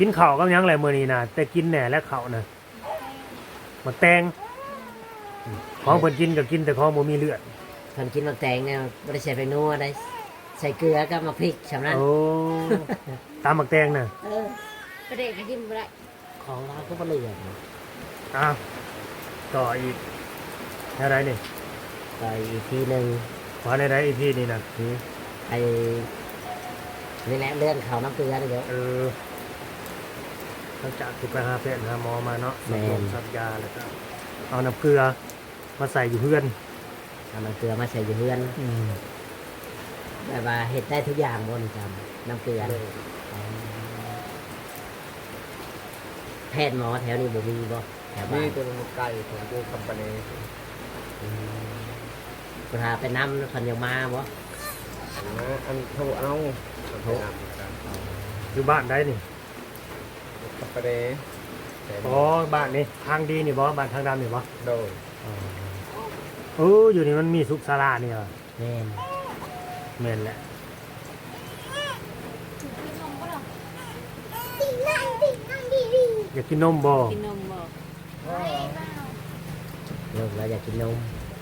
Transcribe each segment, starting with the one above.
กินข้าวกับหยังไรมื้อนี้นะแต่กินแหน่และข้าวนะมาแตงอืมของเพิ่นกินก็กินแต่ของบ่มีเลือดคนกินมะแตงเนี่ยไม่ได้ใส่ไปนัวได้ใส่เกลือกับมะพริกฉะนั้นโอ้ตามหมักแตงน่ะเออประเด็กก็กินบ่ได้ของเราก็บ่เหลืออ้าวต่ออีกเท่าไรนี่ต่ออีกทีหนึ่งขอในไรอีกพี่นี่นะหือไอ้นี่แหละเลื่อนเขาน้ำเกลือนี่เดี๋ยว เออ หลังจากที่ไปหาแพทย์หาหมอมาเนาะแม่สันบสับยาแล้วก็เอาน้ำเกลือมาใส่อยู่เพื่อนเอาน้ำเกลือมาใส่อยู่เพื่อนอืมแบบว่าเห็ดได้ทุกอย่างบนจำน้ำเกลือแพทย์หมอแถวนี้บ่มีบ่แถวบ้านี่นตัวมันไก่ของตัวคอมพานีคุณหาไปน้ำคนยังมาบ่นะอันโทรเอาอันโทรเอากันอยู่บ้านได้นี่ คอมพานีแต่อ๋อบ้านนี่ทางดีนี่บ่บ้านทางดำนี่บ่โดยเอออยู่นี่มันมีสุขศาลาเนี่ยแม่นแม่นแหละอยากกินนมบ่กินนมบ่ลูกเราอยากกินนม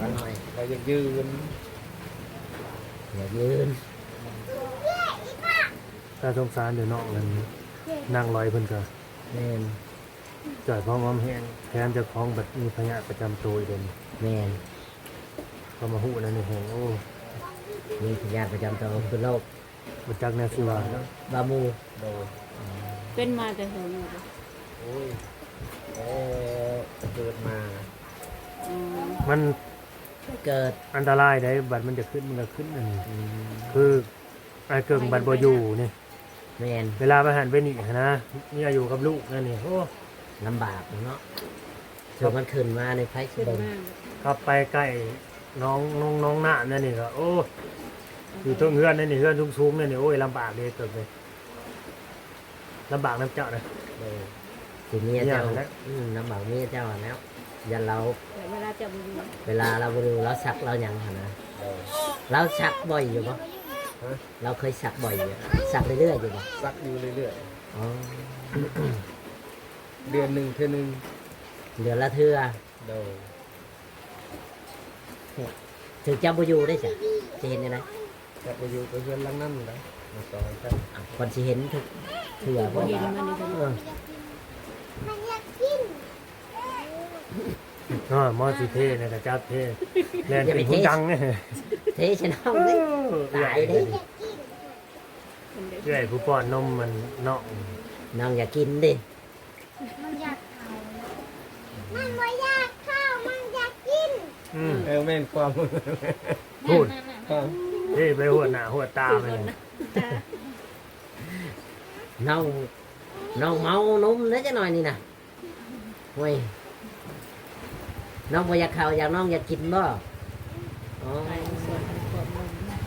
น้อยเราจะยืนอยากยืนถ้าสงสารเดี๋ยวน้องมัน นั่งลอยเพิ่นก็แม่นจ่อยพร้อมอ้อมแห้งแถมเจะคล้าของแบบมีพยาธิประจำตัวอีกเด่นแม่นก็มาหูนั่นนี่แห้งโอ้มีพยาธิประจำตัวคือโรคบ่จักแน่สิว่าบามูโดยเป็นมาแต่เหิงบ่โอ้ยเออเกิดมา อืมมันเกิดอันตรายได้บัดมันจะขึ้นมันก็ขึ้นอันนี้คือไอ้เกิงบัดบ่อยู่นี่ แม่นเวลาไปหันไปนี่นะนี่อยู่กับลูกนั่นนี่โอ้ลำบากเนาะถึงมันขึ้นมาในไฟสิขึ้นเบิ่งมากขับไปใกล้น้องน้องน้องหน้านั่นนี่ก็โอ้อยู่ตรงเฮือนนั่นนี่เฮือนสูงๆนั่นนี่โอ้ยลำบากเลยเกิดเลยลำบากน้ำเจ้านะโดยสิเมียเจ้าอย่างนั้นอืมลำบากเมียเจ้าแล้วยันเราแต่เวลาจะบ่อยู่เวลาเราไปดูเราสักเราอย่างหั่นนะโดยเราสักบ่อยอยู่ปะ ฮะ เราเคยสักบ่อยอยู่สักเรื่อยๆอยู่ปะซักอยู่เรื่อยอ๋อๆ เดือนหนึ่งเท่านึงเดือนละเทื่อโดยถึงเจ้าบุยูได้จ้ะจะเห็นยังไงจะไปอยู่กับเพื่อนหลังนั่นเลยมาต่อยกันอะคนที่เห็นทุกเทื่อบ่บ่เห็นมันนี่เอออ๋อมอสิเทเนี่ยกระจับเทแลนเป็นผู้ดังเนี่ย เทชนะเลยตายเด้เรื่อยผู้ป้อนนมมันเนาะน้องอย่ากินดิมันอยากเขามันไม่อยากเข้ามันอยากกินอืมเออแม่นความพูดครับเฮ้ไปหัวหน้าหัวตาไปเลยน้องน้องเมานมนะจะหน่อยนี่นะเว้ยน้องบ่อยากเข้าอยากน้องอยากกินบ่อ๋อ ไปส่วนทางขวดนม นะนะ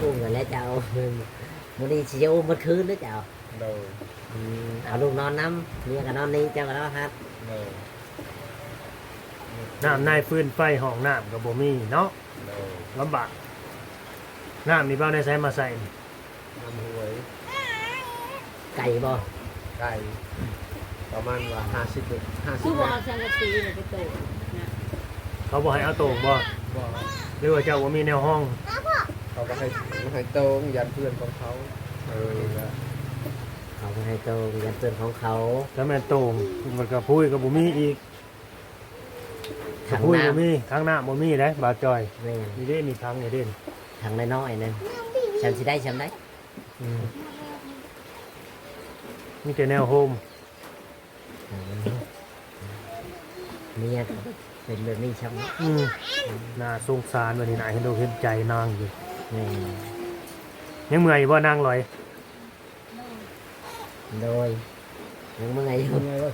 อุ้มกันแล้วเจ้ามื้อนี้สิจะอุ้มมันคืนแล้วเจ้าโดยอืมเอาลูกนอนน้ำเมียก็นอนนี่เจ้าก็นอนฮัดโดยน้ำในฟืนไฟห้องน้ำกับบ่มีเนาะโดยลำบาก น้ำนี่เบ้าในใช้มาใส่น้ำหวยไก่บ่ไก่ประมาณว่าห้าสิบห้าสิคืบอบ่ เอาสังกะสีเนี่ยไปโตนะเขาบอกให้เอาโต่งบ่บ่หรือว่าเจ้าว่ามีแนวห้อง เขาก็ให้ให้โตงยันเพื่อนของเขาเออแล้วเขาก็ให้ตรงยันเตือนของเขาแล้วแม่นโต่งมันก็พุ้ยกับบ่มีอีกถังพุ้ยน้บ่มีทางน้ำบ่มีได้บาดจอยำแม่นนี่เด้นี่ทางนี่เด่นถังน้อยๆนึงฉันสิได้ฉันได้อืมมีแต่แนวโฮม เมียก็ เป็นแบบนี้ช้ำอืมน่าสงสารวันนี้น่าเห็นอกเห็นใจนางอยู่แม่นยังเมื่อยอยู่บ่นางลอย โดยยังเมื่อยอยู่ยังไงก็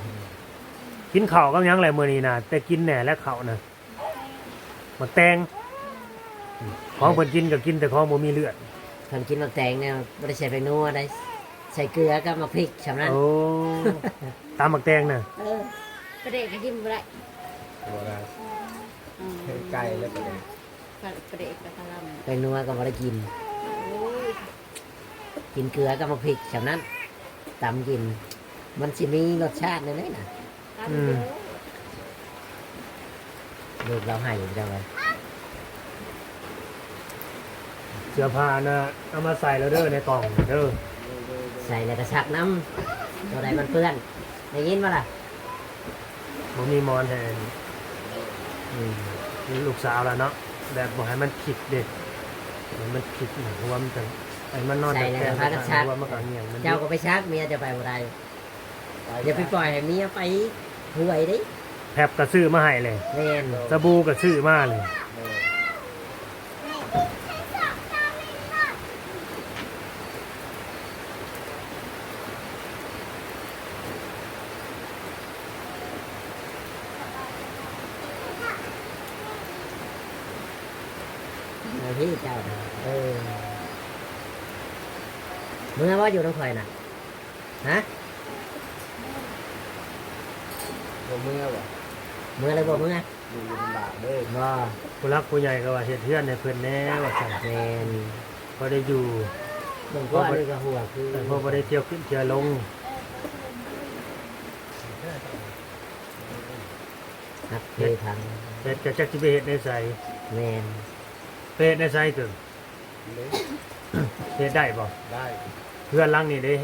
กินข้าวกับหยังแหละมื้อนี้น่ะแต่กินแหน่และข้าวน่ะมาแตงของเพิ่นกินก็กินแต่ของบ่มีเลือดคนกินมะแตงเนี่ยไม่ได้ใส่ไปนัวได้ใส่เกลือกับมะพริกฉะนั้นโอ้ตามหมักแตงน่ะเออประเด็กก็กินบ่ได้ ตัวละอืมไก่แล้วก็เลยประเด็กกับกะหล่ำไปนัวก็ไม่ได้กินเกินเกลือกับมะพริกฉะนั้นตำกิน มันสิมีรสชาติเลยนะตามเยอะลูกเราให้จังเลยเสื้อผ้านะเอามาใส่แล้วเด้อในกล่องเด้อใส่แล้วก็ซักน้ำตัวใดมันเปื้อนได้ยินปะล่ะผมมีมอนแทนอืมนี่ ลูกสาวแล้วเนาะแบบบอกให้มันผิดเด็กให้มันผิดหน่อยเพราะว่ามันจะไอ้มันนอนใส่แต่แล้วแก้ก็มพากันซัก เพราะว่ามันก็เงียงมันเจ้าก็ไปซักเมียจะไปบ่ได้อย่าไปปล่อยให้เมียไปห่วยดิแผบกระซื้อมาให้เลยแม่นสบู่กระซื้อมาเลย หน้าที่เจ้าน่ะเออเมื่อว่าอยู่น้องคอยน่ะฮะบ่เมื่อบ่เมื่ออะไรบ่เมื่ออยู่ลำบากเด้อบ่ผู้รักผู้ใหญ่ก็ว่าเฮ็ดเฮือนในเพิ่นแน่ว่าซั่นแม่นพอได้อยู่บางคนนี่ก็หัวคือแต่พอบ่ได้เที่ยวขึ้นเที่ยวลงหักเททางเฮ็ดก็จักสิไปเฮ็ดในไสแม่น ไปเฮ็ดในไสตึงเด้อเฮ็ดได้บ่ได้เพื่อนหลังนี่เด้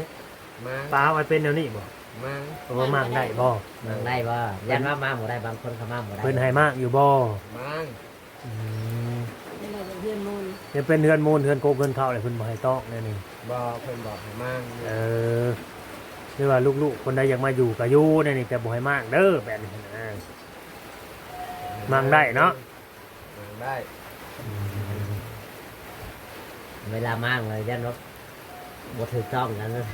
มาปลาไว้เป็นแนวนี้บ่มาเพราะว่ามั่งได้บ่มางได้บ่ยันว่ามาบ่ได้บางคนเขามาบ่ได้เพิ่นให้มากอยู่บ่มาอืมนี่เราเพื่อนมูลยังเป็นเฮือนมูลเฮือนโกกเฮือนเข้าเลยเพิ่นบ่ให้ตอกแน่นี่บ่เพิ่นบอกให้มาเออหรือว่าลูกๆคนใดอยากมาอยู่ก็อยู่แน่นี่แต่บ่ให้มากเด้อแบบนี้นะมั่งได้เนาะมั่งได้ เวลามากเลยยันว่าบ่ถูกต้องกันนะ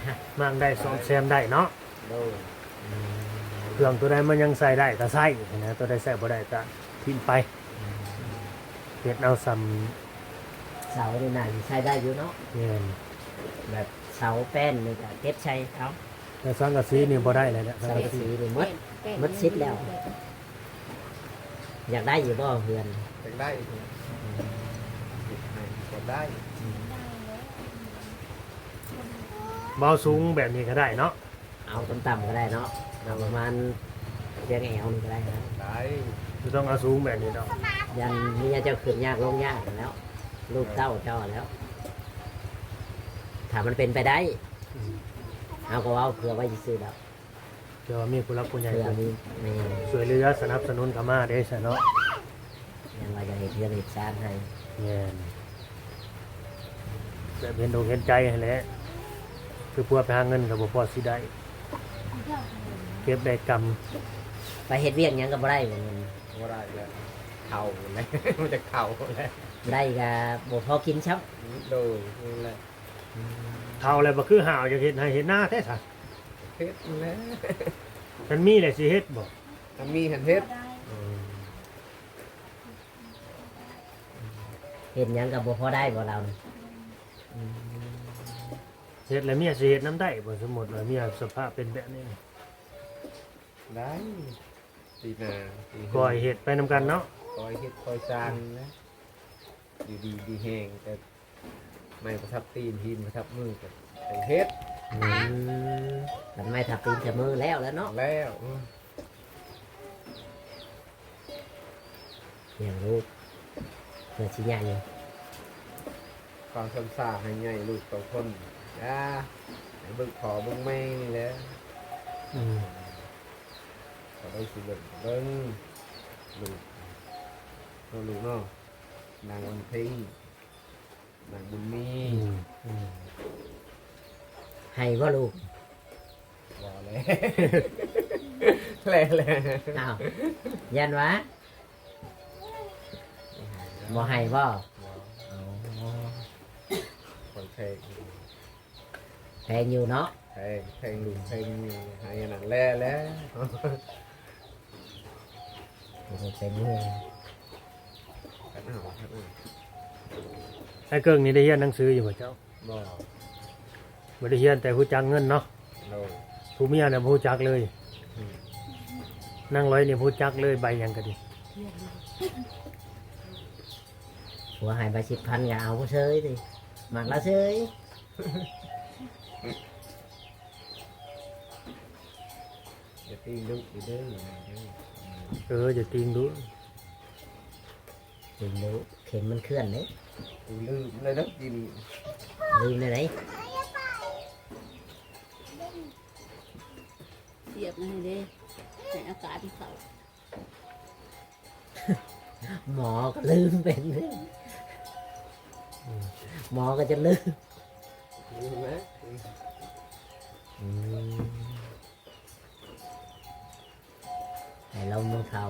มากได้สองแซมได้เนาะโดยเครื่องตัวใดมันยังใส่ได้ก็ใส่นะตัวใดใส่บ่ได้ก็ทิ้งไปเฮ็ดเอาซ้เสานี่น่าสิใช้ได้อยู่เนาะำเนี่ยแบบเสาแป้นนี่ก็เก็บใช้เอาแต่สังกะสีนี่บ่ได้เลยนะสังเสากะสีสีนี่หมดแป้งหมดชิดแล้ว อยากได้อยู่บ่เฮือนอยากได้อีกติดให้ก็ได้ เบาสูงแบบนี้ก็ได้เนาะเอาต่ำๆก็ได้เนาะเอาประมาณเรียงแอวนี่ก็ได้นะได้บ่ต้องเอาสูงแบบนี้ดอกยันเมียเจ้าขึ้นยากลงยากแล้ว ลูกเต้าเจ้าแล้วถ้ามันเป็นไปได้ เอาก็เอาเผื่อไว้ซื้อๆดอกเดี๋ยวมีผู้รักผู้ใหญ่เผื่อเพิ่นมีในช่วยเหลือสนับสนุนเข้ามาเด้ซะเนาะยังว่าจะเห็นเรื่องเหตุการณ์ให้แม่นแบบเห็นอกเห็นใจให้แหละ คือพวกไปหาเงินก็บ่พอสิได้เก็บได้กรรมไปเฮ็ดเวียกหยังก็บ่ได้เงินบ่ได้แล้วเข่าเลย มันจะเข่าแล้วได้ก็บ่พอกินชับโดยนี่แหละเท่าแล้วบ่คือห่าวจะเฮ็ดให้เฮ็ดหน้าแท้ซะเฮ็ดแล้วมันมีแหละสิเฮ็ดบ่ถ้ามีหันเฮ็ดเฮ็ดหยังก็บ่พอได้บ่เรานี่เฮ็ดแล้วเมียสิเฮ็ดน้ำได้บ่สมมุติว่าเมียสภาพเป็นแบบนี้ ได้ปีหนาปีก็ให้เฮ็ดไปนํกันเนาะคอยเฮ็ดคอยจานนะอยู่ดีดีแห้งแต่ไม่ประทับตีนทีนประทับมือแต่ไปเฮ็ดอืมมันไม่ทับตีนจะมือแล้วแล้วเนาะแล้วอืมเลี้ยงลูกเพื่อสิใหญ่ความสำสาให้ใหญ่ลูกสองคน อ่าให้เบิ่งขอเบิ่งแม่นี่แหละอืมขอได้สิเบิ่งเบิ่งลูกเอาลูกเนาะนางวันเพ็งนางบุญมีอืมอืมให้บ่ลูกบ่แล้วแล้วแล้วอ้าวยันวะบ่ให้บ่ บ่อ๋อคนเพลง แพงอยู่เนาะเพลงเพลงลูกเพลงให้อันนั้นแล้วแล้วเป็นมือกันเอากันเอาไอ้เกิงนี่ได้เรียนหนังสืออยู่บ่เจ้าบ่บ่ได้เรียนแต่ฮู้จักเงินเนาะโดผู้เมียน่ะบ่ฮู้จักเลยอืมนั่งร้อยนี่บ่ฮู้จักเลยใบหยังก็ดีหัวใหายไปสิบพันก็เอาเฉยดิหมักละเฉย อย่าตีลูกอีเด้อเด้อเออจะติงดูจริงรู้เข็มมันเคลื่อนเลยตีลืมเลยนะกินลืมเลยไหนเสียบมาให้เด้ให้อากาศที่เขาหมอก็ลืมเป็นเลยหมอก็จะลืมลืมไหม ให้เรามือเขา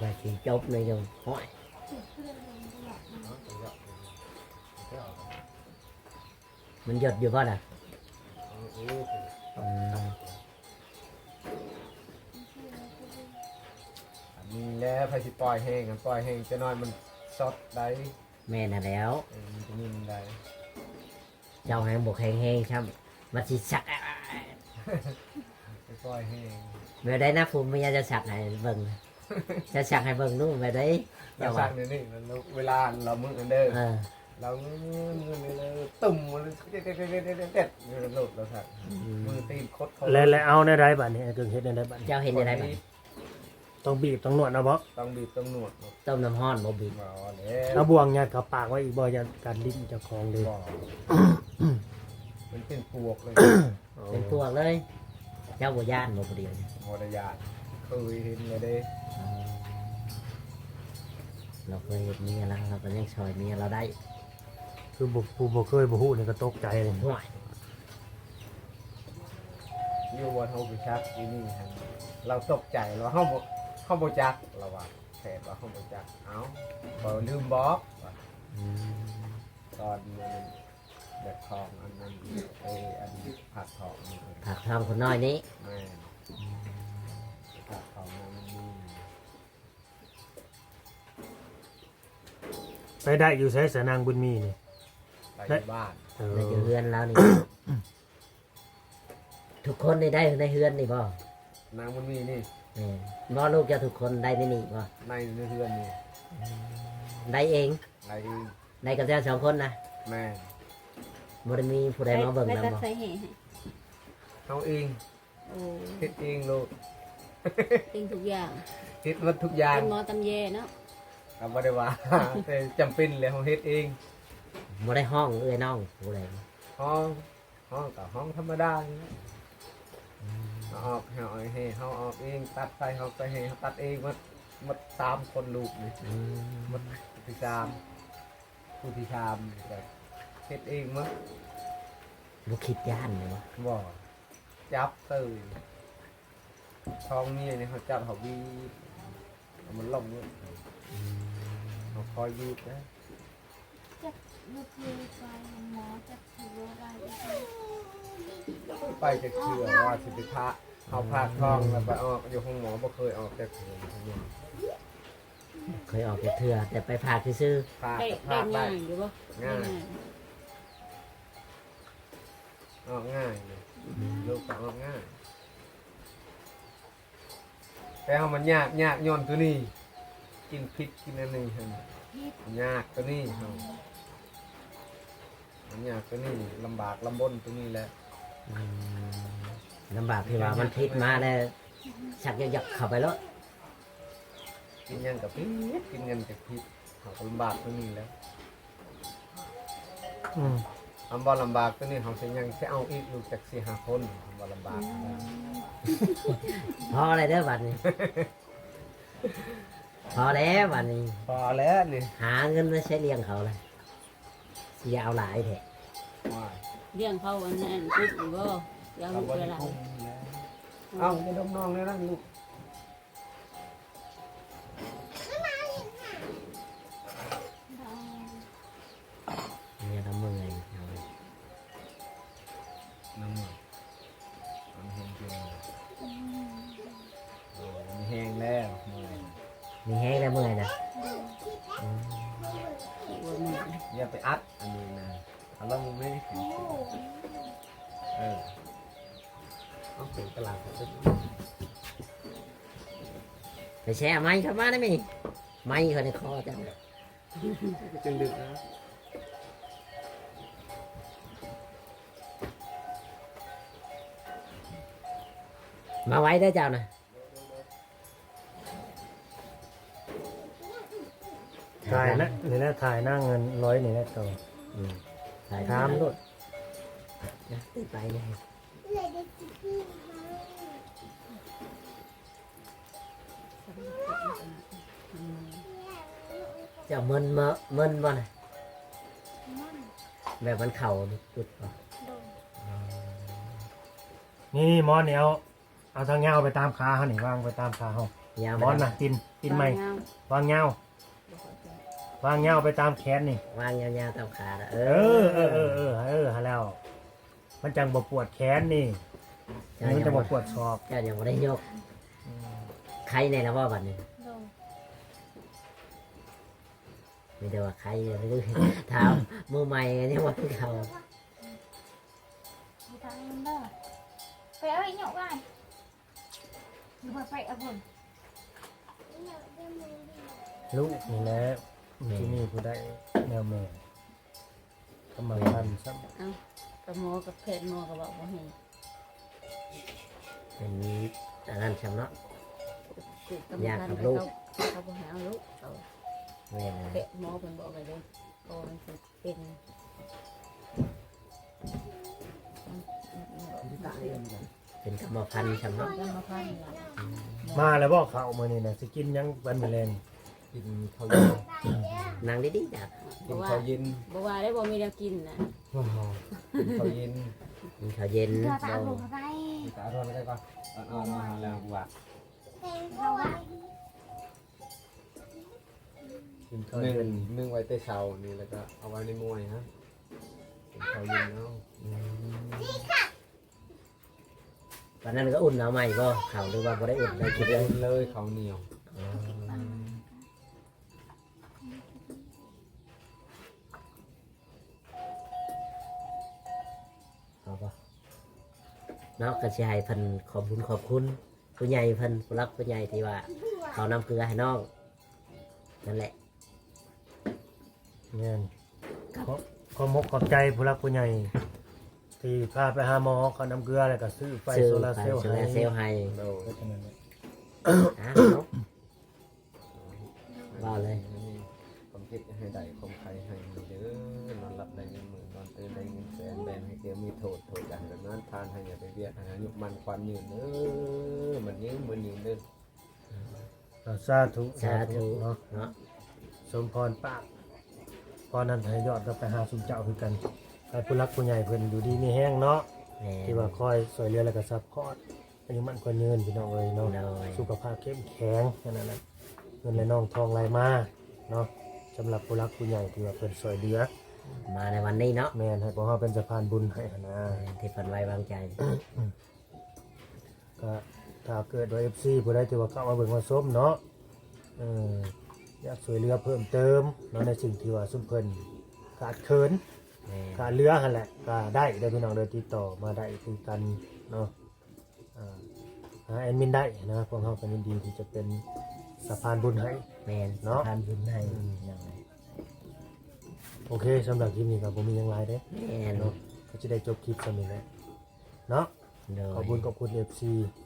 ว่าสิจบเลยจังห้อยมันหยดอยู่ป่ะน่ะอืมมีแล้วพายสิปล่อยแห้งกันปล่อยแห้งจะน้อยมันซดได้แม่น่ะแล้วเออมันจะนิ่มได้เจ้าแหงบกแหงแหงช่ำมันสิสักไปปล่อยแห้งเมื่อได้นะผมไม่อยากจะสักให้เบิ่งจะสักให้เบิ่งนู่นไปได้เราเจ้าสั่ว่างนี่นี่เราเวลาเรามึงกันเด้อเออเราเงินเงินเลยตุ่มมันเด็ดเด็ดเด็ดเด็ดเด็ดเด็ดโหลดเราสั่งมือตีนคดเขาแล้วแล้วเอาในได้บัดนี้ไอ้เกิงเฮ็ดในได้บัดนี้เจ้าเห็นยังไงบ้างต้องบีบต้องนวดนะบ่ต้องบีบต้องหนวดต้มน้ำห้อนบ่บีบบ่แล้วเอาบวงยัดเข้าปากไว้อีกบ่ยันการลิ้นเจ้าของเลยบ่มันเป็นปวกเลย เป็นพวกเลย เจ้าบ่ย่านบ่ผู้เดียวมรยาทเคยเห็นเลยเด้เราเคยเห็นเมียแล้วเราก็ยังช่วยเมียเราได้คือบ่ผู้บ่เคยบ่ฮู้นี่ก็ตกใจเลยห่วยยูวันเฮาไปชักที่นี่ฮะเราตกใจเราเฮาบ่เฮาบ่จักเราว่าแทนว่าเฮาบ่จักเอ้าบ่ลืมบอกว่าอืมตอนมัน แบบทองอันนั้นไอ้อันผักทองนี่ผักทองคนน้อยนี้แม่ผักทองนั้นนี่ไปได้อยู่ใช้สนางบุญมีนี่ ไปที่บ้านเออในเฮือนแล้วนี่ ทุกคนได้ได้ในเฮือนนี่บ่นางมันมีนี่แม่นบ่ลูกจะทุกคนได้ในนี่บ่ในในเรือนนี่ได้เองในได้กับเจ้าสองคนนะแม่ บ่ได้มีผู้ใดมาเบิ่งไปนำตัดบ่ใส่แห่ให้เขาเองโอ้เฮ็ดเองลูกติงทุกอย่างเฮ็ดหมดทุกอย่างเป็นหมอตำแยเนาะก็บ่ได้ว่าแต่จำเป็นเลยเขาเฮ็ดเองบ่ได้ห้องเอ้ยน้องผู้ใดห้องห้องกับห้องธรรมดานี่นะเอาออกให้เอาให้เฮาออกเอง ตัดไปเฮาไปให้เฮาตัดเองหมดหมดสามคนลูกนี่อืมหมดที่สามผู้ที่สามแบบ เฮ็ดเองมั้งบ่คิดย่านเลยวะบ่จับเตยท้องเมียนี่เขาจับเขาบีบเอามันลงเนี่ยเขาคอยบีบนะลูกคือไปหมอจะถืออะไรไปจะเชื่อว่าสิไปพระเขาพาท้องแล้วไปออกอยู่ห้องหมอบ่เคยออกจากเถื่อนทั้งหมดเคยออกแต่เถื่อแต่ไปพาซื่อพาได้ก็ได้พาได้ง่ายอยู่บ่ได้ง่ายง่าย ออกง่ายเลยลูกก็ออกง่าย แต่เอามันยากยากย้อนตัวนี้กินพริกกินอันนี้หั่นยากตัวนี้เอามันยากตัวนี้ลำบากลำบนตัวนี้แหละๆอืมลำบากที่ว่ามันพิษมาแล้วชักยักๆเข้าไปแล้วกินหยังกับพริกกินเงินกับพริกเขาก็ลำบากตัวนี้แหล้ว อืม ทำบ่ลำบากตัวนี้เขาจะยังจะเอาอีกลูกจากสี่ห้าคนทำบ่ลำบากนะพออะไรเด้อบัดนี้ พอแล้วบัดนี้ พอแล้วนี่หาเงินมาใช้เลี้ยงเขาเลยสิเอาหลายแท้ว่าเลี้ยงเขาอันนั้นปุ๊บอยู่บ่อยาวเราลูกบ่เวได้ลา คุ้มแล้วเอาไปดมน้องเลยนะลูก เอาเป็นตลาดสัไปแช่ไม้เข้ามาได้ไหมไม้เขาในคอจังจึงดึกนะมาไว้ได้เจ้านะถ่ายนะหรือนะถ่ายหน้าเงินร้อยหนึ่งนะตัวถามด้วยนไปเลย จ้ามึนมามึนบ่นะแบบมันเข่าจุดป่ะนี่นี่มอนเนี่ยเอาเอาทางเงาไปตามขาเขานี่วางไปตามขาเขายาวมอนนะตินตินใหม่วางเงาวางเงาไปตามแขนนี่ วางยาวๆตามขาน่ะเอเออเออเออเออเออหาแล้ว มันจังบ่ปวดแขนนี่ เจ้ามันยัจะงบ่บ่ปวดศอกเจ้ายังไม่ได้ยกใครในแล้วว่าบัดนี้มีแต่ว่าใครไม่รู้ถามมือใหม่ยังว่าเขาไปทางนั้นเด้อไปเอาไอ้หยกกันหรือว่าไปเอาผมหยกได้ไหมลูกนี่แหละที่นี่ผู้ได้แนวแม่กำลังทันซ้กับหมอกับแพทย์หมอก็บอกว่าให้ เป็นอันนั้นชำเนาะติดกำลังไปเขาเขาบอกให้เอาลูกเขาแม่นแพทย์หมอเป็นบอกไปเลยโอ้มันสิเป็นเป็นกรรมพันธุ์ชำเนาะกรรมพันธุ์ล่ะำมาแล้วบ่เขาวมื้อนี้น่ะสิกินหยังวันมื้อแลงกินข้าวเย็นนางดีๆจ้ะกินข้าวเย็นบอกว่าได้บอกมีแนวกินนะกินข้าวเย็น กินข้าวเย็นเพื่อตามบ่ผมไป ตาทอนได้ปะอ่อนๆมาแล้วกูว่าเป็นเพราะว่ากินข้าวนึ่งเย็นนึ่งไว้แต่เช้านี่แล้วก็เอาไว้ในมวยฮะกินข้าวเย็นเนาะวันนั้นก็อุ่นเอาใหม่บ่เขาหรือว่าบ่ได้อุ่นได้คิดเลยกินเลยข้าวเหนียว เนาะก็สิให้เพิ่นขอบคุณขอบคุณผู้ใหญ่เพิ่นผู้รักผู้ใหญ่ที่ว่าเขานำเกลือให้น้องนั่นแหละแม่นขอขอมกขอบใจผู้รักผู้ใหญ่ ที่พาไปหาหมอเขาน้ำเกลือแล้วก็ซื้อไฟซื้อโซลาร์ไฟเซลล์โซลาร์เซลล์ให้ให้เราเพราะฉะนั้นเนี่ยอะเนาะ มีโทษโทษกันแบบนั้นทานให้อย่าไปเวียดอายุมันควันยืนเด้อมันยืนมันยืนเด้อก็สาธุสาธุ เนาะเนาะสมพรปากพรนั้นให้ยอดก็ไปหาสุนเจ้าคือกันให้ผู้รักผู้ใหญ่เพิ่นอยู่ดีมีแห้งเนาะ แม่ที่ว่าคอยสวยเรือแล้วก็ซัพพอร์ตอายุมันกว่าเงินพี่น้องเอ้ยเนาะโดยสุขภาพเข้มแข็งแค่นั้นแหละเงินและน้องทองไหลมาเนาะสำหรับผู้รักผู้ใหญ่ที่ว่าเพิ่นสวยเรือ มาในวันนี้เนาะแม่นให้พวกเราเป็นสะพานบุญให้หั้นนะที่เพิ่นไว้วางใจ ก็ถ้าเกิดว่า FC ผู้ใดที่ว่าเข้ามาเบิ่งมาส้มเนาะเอออยากสวยเรือเพิ่มเติมเนาะในสิ่งที่ว่าซุมเพิ่นขาดเคิน แม่ขาเรือหั่นแหละก็ได้ได้พี่น้องเดินติดต่อมาได้คือกันเนาะอ่าหาแอดมินได้นะพวกเขาเป็นยินดีที่จะเป็นสะพานบุญให้ แม่นเนาะ สะพานบุญให้ยังไง โอเคสำหรับคลิปนี้ครับผมมีหยังไรเด้แม่นเนาะก็จะได้จบคลิปสำนี้แหละเนาะโดยขอบคุณขอบคุณ FC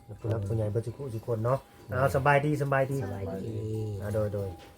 และผู้รักผู้ใหญ่เบัจจุกุทุกคนเนาะเอาสบายดีสบายดีสบายดี อ่าโดยโดยโ